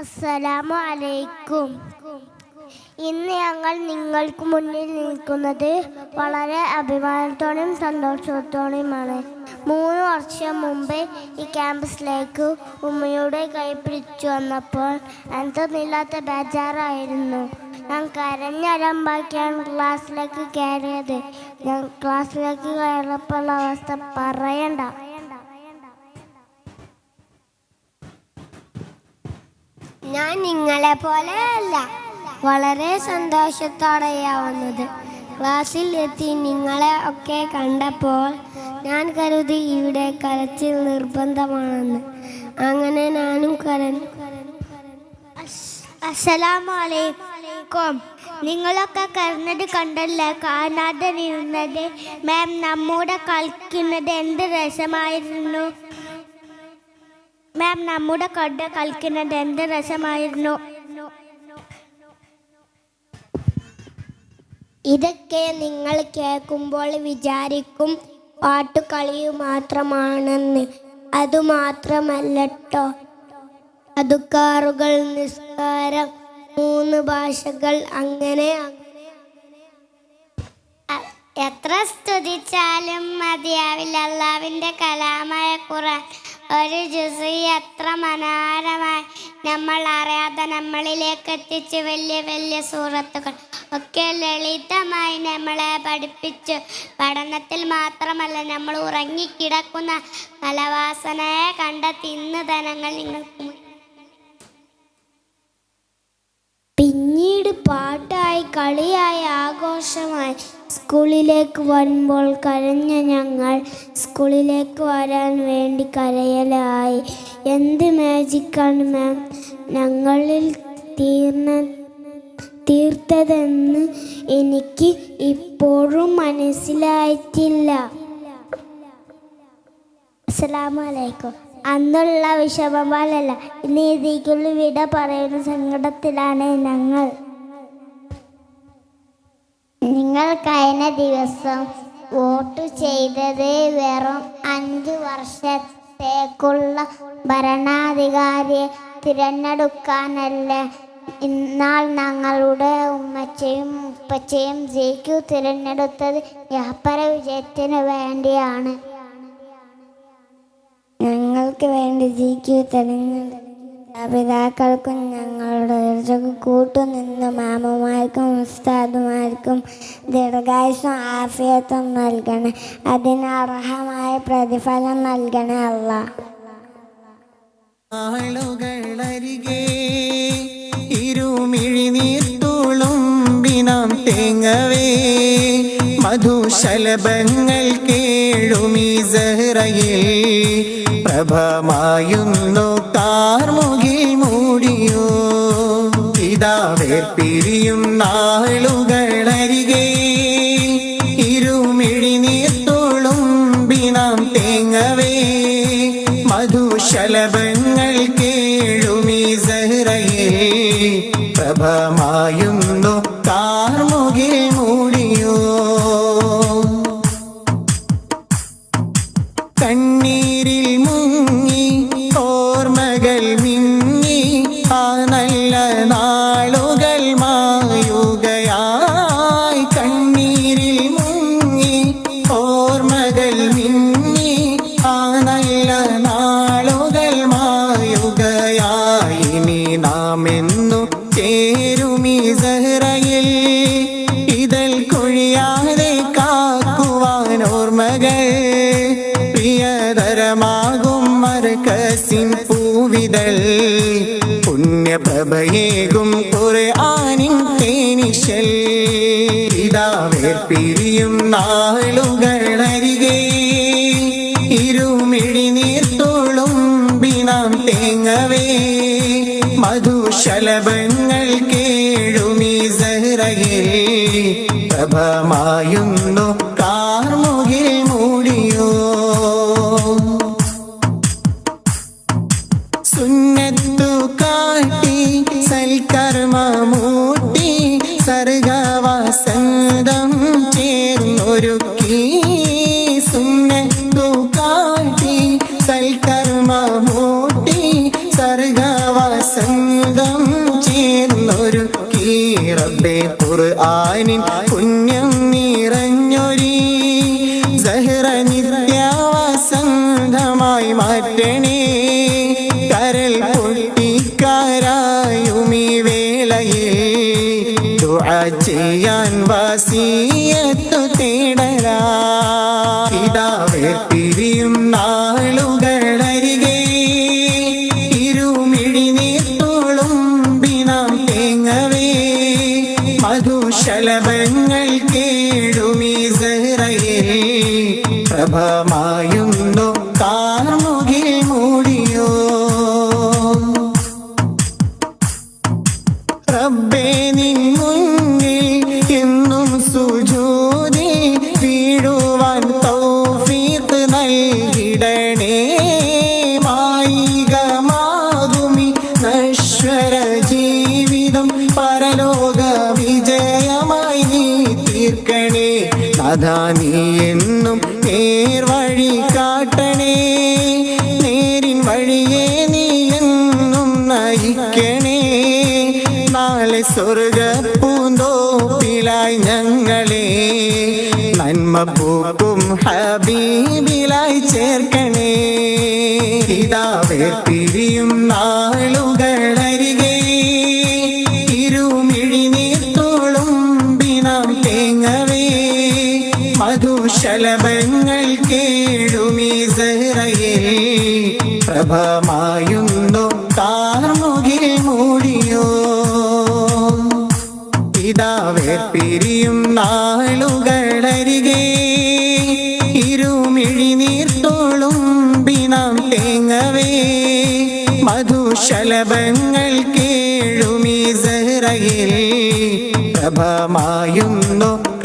അസ്സലാമു അലൈക്കും ഇന്ന് ഞങ്ങൾ നിങ്ങൾക്ക് മുന്നിൽ നിൽക്കുന്നത് വളരെ അഭിമാനത്തോടെയും സന്തോഷത്തോടെയുമാണ്. മൂന്ന് വർഷം മുമ്പ് ഈ ക്യാമ്പസിലേക്ക് ഉമ്മയുടെ കൈ പിടിച്ചു വന്നപ്പോൾ എന്തെന്നില്ലാത്ത ബേജാറായിരുന്നു. ഞാൻ കരഞ്ഞരമ്പാക്കിയാണ് ക്ലാസ്സിലേക്ക് കയറിയത്. ഞാൻ ക്ലാസ്സിലേക്ക് കയറിയപ്പോൾ അവസ്ഥ പറയണ്ട. ഞാൻ നിങ്ങളെ പോലെ അല്ല വളരെ സന്തോഷത്തോടെയാവുന്നത്. ക്ലാസ്സിൽ എത്തി നിങ്ങളെ ഒക്കെ കണ്ടപ്പോൾ ഞാൻ കരുതി ഇവിടെ കരച്ചിൽ നിർബന്ധമാണെന്ന്. അങ്ങനെ ഞാനും കരഞ്ഞു. അസലാമലൈക്കും നിങ്ങളൊക്കെ കരഞ്ഞത് കണ്ടല്ലേ? കാണാതെ നിന്നത്. മാം നമ്മുടെ കളിക്കുന്നത് എന്ത് രസമായിരുന്നു? മാം നമ്മുടെ കണ്ട് കളിക്കുന്നത് എന്ത് രസമായിരുന്നു? ഇതൊക്കെ നിങ്ങൾ കേൾക്കുമ്പോൾ വിചാരിക്കും പാട്ടുകളി മാത്രമാണെന്ന്. അതുമാത്രമല്ലട്ടോ. അതുക്കാറുകൾ നിസ്കാരം മൂന്ന് ഭാഷകൾ അങ്ങനെ എത്ര സ്തുതിച്ചാലും മതിയാവില്ല. അള്ളാവിന്റെ കലാമായ ഖുറാൻ ഒരു ജുസി എത്ര മനോഹരമായി നമ്മൾ അറിയാതെ നമ്മളിലേക്ക് എത്തിച്ച് വലിയ വലിയ സൂറത്തുകൾ ഒക്കെ ലളിതമായി നമ്മളെ പഠിപ്പിച്ചു. പഠനത്തിൽ മാത്രമല്ല നമ്മൾ ഉറങ്ങിക്കിടക്കുന്ന ഫലവാസനയെ കണ്ടെത്തി. ഇന്ന് ധനങ്ങൾ നിങ്ങൾക്ക് പിന്നീട് പാട്ടായി കളിയായി ആഘോഷമായി സ്കൂളിലേക്ക് വരുമ്പോൾ കരഞ്ഞ ഞങ്ങൾ സ്കൂളിലേക്ക് വരാൻ വേണ്ടി കരയലായി. എന്ത് മാജിക്കാണ് മാം ഞങ്ങളിൽ തീർന്ന തീർത്തതെന്ന് എനിക്ക് ഇപ്പോഴും മനസ്സിലായിട്ടില്ല. അസ്സലാമലൈക്കും. അന്നുള്ള വിഷമമാലല്ല ഇനി ഇതിക്കുള്ള വിട പറയുന്ന സങ്കടത്തിലാണ് ഞങ്ങൾ. കഴിഞ്ഞ ദിവസം വോട്ട് ചെയ്തത് വെറും അഞ്ച് വർഷത്തേക്കുള്ള ഭരണാധികാരിയെ തിരഞ്ഞെടുക്കാനല്ല. ഇന്നാൾ ഞങ്ങളുടെ ഉമ്മച്ചയും ഉപ്പച്ചയും ജയിക്കു തിരഞ്ഞെടുത്തത് വ്യാപാര വിജയത്തിന് വേണ്ടിയാണ്. ഞങ്ങൾക്ക് വേണ്ടി ജയിക്കു തിരഞ്ഞെടുത്ത പിതാക്കൾക്കും ഞങ്ങളുടെ ഉയർച്ചക്ക് കൂട്ടുനിന്ന് മാമമാർക്കും ഉസ്താദുമാർക്കും ദീർഘായുസും ആഫിയത്തും നൽകണേ. അതിന് അർഹമായ പ്രതിഫലം നൽകണേ അല്ല ആളുകളരികെ ഇരുമിഴിനീർത്തുളുമ്പിനാം തേങ്ങവേ. മധുശലഭങ്ങൾ കേഴുമീ സഹറയിൽ പ്രഭമായുന്നു കാർമുകിൽ മൂടിയോ. ഇതാവേർ പിരിയും നാളുകളരികെ. ഇരുമിഴിനീർത്തുളുമ്പിനാം തേങ്ങവേ. മധുശലഭങ്ങൾ കേഴുമീ സഹറയിൽ. പ്രഭമായുന്നു ചേരുമീ സഹറയിൽ ഇതൽ കൊഴിയാതെ കാക്കുവാൻ ഓർമ്മകൾ. പ്രിയതരമാകും മർക്കസിൻ പൂവിതൽ പുണ്യപ്രഭയേകും കുറെ ആനിൻ തേനിശൽ. ഇതാവേർ പിരിയും നാളുകൾ നാളുകളരികെ ഇരുമിഴിനീർത്തോളും ബിനാം തേങ്ങവേ. മധുശലഭങ്ങൾക്ക് സഹറയിൽ പ്രഭമായുന്നു കാർമുകിൽ മൂടിയോ? സുന്നത്തു കാട്ടി സൽക്കർമ്മമൂട്ടി സർഗവസന്തം ചേർന്നൊരുക്കി. നിത്യവസന്തമായി മാറ്റണേ. കരൽ പൊട്ടിക്കാരായുമീ വേളയിൽ. ചെയ്യാൻ വാസിയത്തു തേടരാ ഇതാവേ പിരിയും നാളുകളരികെ. ഇരുമിഴി നീർത്തോളും ബിനാം തേങ്ങവേ. മധുശലഭങ്ങൾ കേടുമീ സഹറയെ പ്രഭമായുന്നു അതാ നീ എന്നും നേർവഴി കാട്ടണേ. നേരിൻ വഴിയെ നീ എന്നും നയിക്കണേ. നാളെ സ്വർഗ പൂന്തോപ്പിലായി ഞങ്ങളെ നന്മ പൂക്കും ഹബീബിലായി ചേർക്കണേ. ഇതാവേ പിരിയും നാളുകളരികെ പ്രഭമായുന്നു താർമുകിൽ മൂടിയോ? പിതാവേ പിരിയും നാളുകളരികെ. ഇരുമിഴി നീർത്തോളും ബിനാം തേങ്ങവേ. മധുശലഭങ്ങൾ കേഴുമീ സഹറയിൽ. പ്രഭമായുന്നു